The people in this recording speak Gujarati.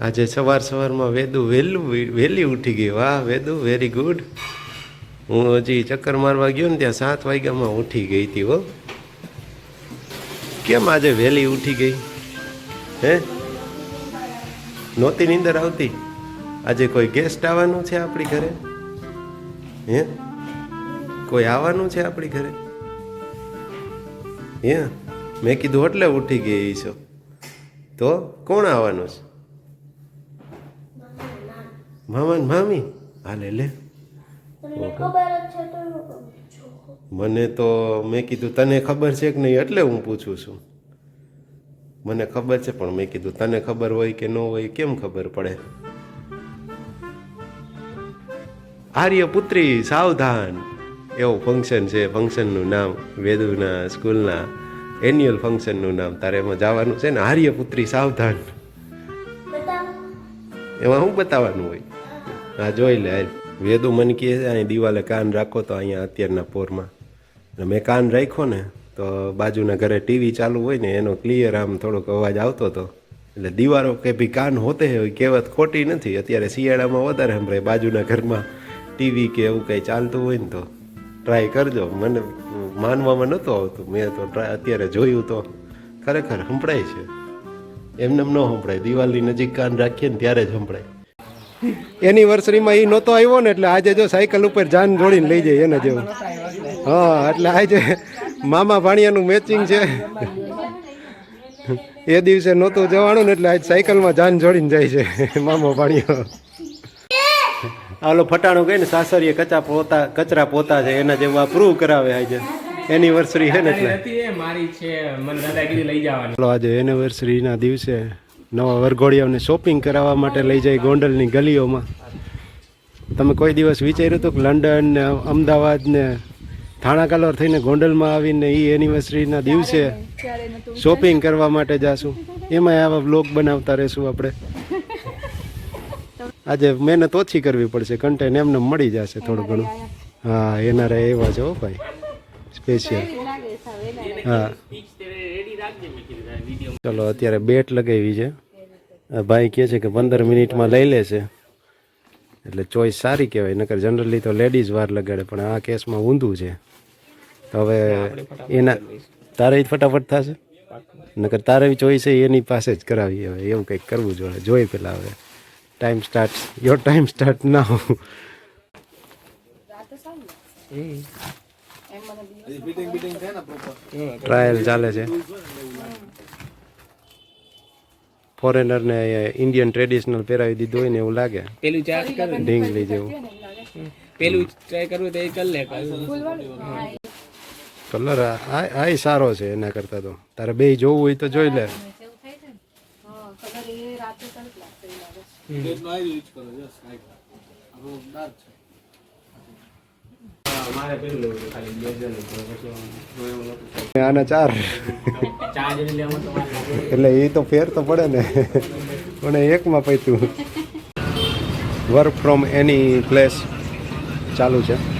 આજે સવાર સવારમાં વેદુ વહેલું વહેલી ઉઠી ગઈ. વાહ, વેદુ વેરી ગુડ હું હજી ચક્કર મારવા ગયો ને ત્યાં સાત વાગ્યામાં ઉઠી ગઈ હતી હો. કેમ આજે વહેલી ઉઠી ગઈ? હે? નહોતી નીંદર આવતી? આજે કોઈ ગેસ્ટ આવવાનું છે આપણી ઘરે? હે? કોઈ આવવાનું છે આપણી ઘરે? હે? મેં કીધું એટલે ઉઠી ગઈ છો. તો કોણ આવવાનું છે? મામા મામી? હાલે લે મને તો મેં કીધું તને ખબર છે કે નહીં? એટલે હું પૂછું છું. મને ખબર છે પણ મેં કીધું તને ખબર હોય કે ન હોય કેમ ખબર પડે? આર્યપુત્રી સાવધાન. એવું ફંક્શન છે ફંક્શનનું નામ વેદુના સ્કૂલના એન્યુઅલ ફંક્શનનું નામ. તારે એમાં જવાનું છે ને? આર્યપુત્રી સાવધાન. એમાં શું બતાવવાનું હોય? હા જોઈ લે. વેદુ મને કહે છે અહીં દિવાલે કાન રાખો તો અહીંયા અત્યારના પોરમાં. મેં કાન રાખ્યો ને, તો બાજુના ઘરે ટીવી ચાલુ હોય ને, એનો ક્લિયર આમ થોડોક અવાજ આવતો હતો. એટલે દિવારો કે ભી કાન હોતે હોય કહેવત ખોટી નથી. અત્યારે શિયાળામાં વધારે સંભળાય. બાજુના ઘરમાં ટીવી કે એવું કંઈ ચાલતું હોય ને તો ટ્રાય કરજો. મને માનવામાં નહોતું આવતું. મેં તો ટ્રાય અત્યારે જોયું તો ખરેખર સંભળાય છે. એમને ન સંભળાય. દિવાલની નજીક કાન રાખીએ ને ત્યારે જ સંભળાય. એનિવર્સરીમાં એ નહોતો આવ્યો ને એટલે આજે જો સાયકલ ઉપર જાન જોડીને લઈ જાય એના જેવું. હા એટલે આજે મામા ભાણિયાનું મેચિંગ છે. એ દિવસે નહોતું જવાનું ને એટલે આજે સાયકલમાં જાન જોડીને જાય છે મામા ભાણિયો. આલો ફટાણું કહીને સાસરીએ કચા પોતા કચરા પોતા છે એના જેવું આ પ્રૂવ કરાવે આજે. એનિવર્સરી છે ને એટલે. મારી છે મને દાદા લઈ જવાની. આજે એનિવર્સરીના દિવસે નવા વરઘોડિયાઓને શોપિંગ કરાવવા માટે લઈ જાય ગોંડલની ગલીઓમાં. તમે કોઈ દિવસ વિચાર્યું હતું કે લંડન ને અમદાવાદ ને થાણા કાલોર થઈને ગોંડલમાં આવીને એ એનિવર્સરીના દિવસે શોપિંગ કરવા માટે જાશું? એમાં આવા બ્લોગ બનાવતા રહેશું આપણે. આજે મહેનત ઓછી કરવી પડશે કન્ટેન્ટ એમને મળી જશે થોડું ઘણું. હા એના રે એવા છે હો ભાઈ. સ્પેશિયલ હા. ચલો, અત્યારે બેટ લગાવી છે. ભાઈ કહે છે કે પંદર મિનિટમાં લઈ લે છે. એટલે ચોઈસ સારી કહેવાય, નકર જનરલી તો લેડીઝ વાર લગાડે, પણ આ કેસમાં ઊંધું છે. તો હવે એના તારે જ ફટાફટ થશે? નકર તારે ચોઈસ છે, એની પાસે જ કરાવી હવે, એવું કંઈક કરવું જોઈએ જોઈ પેલા હવે. Time start your time start now trial ચાલે છે. ફોરેનર ને ઇન્ડિયન ટ્રેડિશનલ પહેરાવી દીધું હોય ને એવું લાગે. પેલું ચાર્જ કરું ઢીંગલી જેવું. પેલું ટ્રાય કરવું તો એ કર લે. કલર આ આ સારો છે એના કરતા તો. તારે બે જોવું હોય તો જોઈ લે. મારે પેલું લેવું છે ખાલી બે જણ આના ચાર. એટલે એ તો ફેર તો પડે ને. પણ એકમાં પૈતું. વર્ક ફ્રોમ એની પ્લેસ ચાલુ છે.